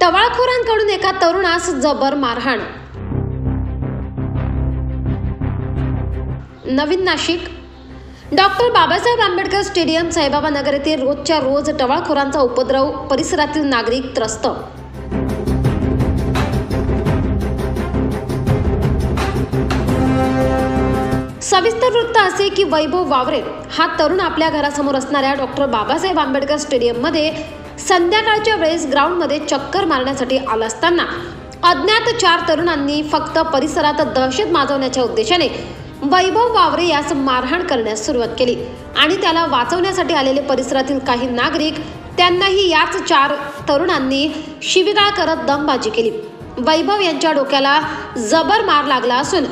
टवाळखोरांकडून एका तरुणास जबर मारहाण. नवीन नाशिक. डॉक्टर बाबासाहेब आंबेडकर स्टेडियम साईबाबा नगर येथे रोजच्या रोज टवाळखोरांचा उपद्रव परिसरातील नागरिक त्रस्त सविस्तर वृत्त असे की वैभव वावरे हा तरुण आपल्या घरासमोर असणाऱ्या डॉक्टर बाबासाहेब आंबेडकर स्टेडियममध्ये संध्याकाळच्या वेळेस ग्राउंडमध्ये चक्कर मारण्यासाठी आला असताना अज्ञात चार तरुणांनी फक्त परिसरात दहशत माजवण्याच्या उद्देशाने वैभव वावरे यास मारहाण करण्यास सुरुवात केली आणि त्याला वाचवण्यासाठी आलेले परिसरातील काही नागरिक त्यांनाही याच चार तरुणांनी शिविगाळ करत दमबाजी केली. वैभव यांच्या डोक्याला जबर मार लागला असून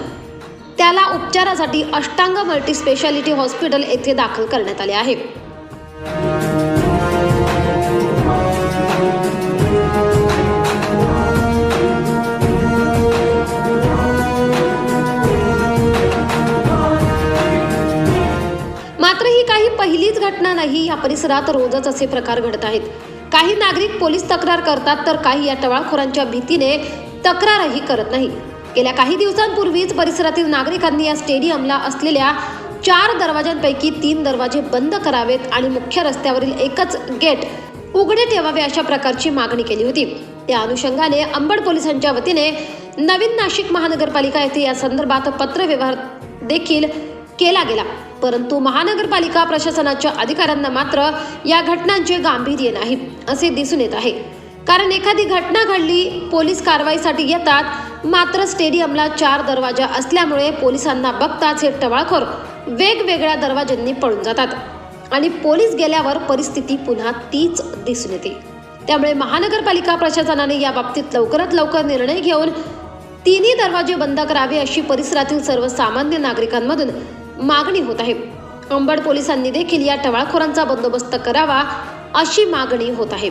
त्याला उपचारासाठी अष्टांग मल्टी स्पेशालिटी हॉस्पिटल येथे दाखल करण्यात आले आहे. मात्र ही काही पहिलीच घटना नाही या परिसरात रोजच असे प्रकार घडत आहेत. काही नागरिक पोलीस तक्रार करतात तर काही या टवाळखोरांच्या भीतीने तक्रारही करत नाही. गेल्या काही दिवसांपूर्वीच परिसरातील नागरिकांनी या स्टेडियमला असलेल्या चार दरवाजांपैकी तीन दरवाजे बंद करावेत आणि मुख्य रस्त्यावरील एकच गेट उघडे ठेवावे अशा प्रकारची मागणी केली होती. त्या अनुषंगाने अंबड पोलिसांच्या वतीने नवीन नाशिक महानगरपालिका येथे या संदर्भात पत्रव्यवहार देखील केला गेला. परंतु महानगरपालिका प्रशासनाच्या अधिकाऱ्यांना मात्र या घटनांचे गांभीर्य नाही असे दिसून येत आहे. कारण एखादी घटना घडली पोलीस कारवाईसाठी येतात मात्र स्टेडियमला चार दरवाजा असल्यामुळे पोलिसांना बघताच हे टवाळखोर वेगवेगळ्या दरवाज्यांनी पळून जातात. आणि पोलीस गेल्यावर परिस्थिती पुन्हा तीच दिसून येते. त्यामुळे महानगरपालिका प्रशासनाने या बाबतीत लवकरात लवकर निर्णय घेऊन तिन्ही दरवाजे बंद करावे अशी परिसरातील सर्वसामान्य नागरिकांमधून मागणी होत आहे. अंबड पोलिसांनी देखील या टवाळखोरांचा बंदोबस्त करावा अशी मागणी होत आहे.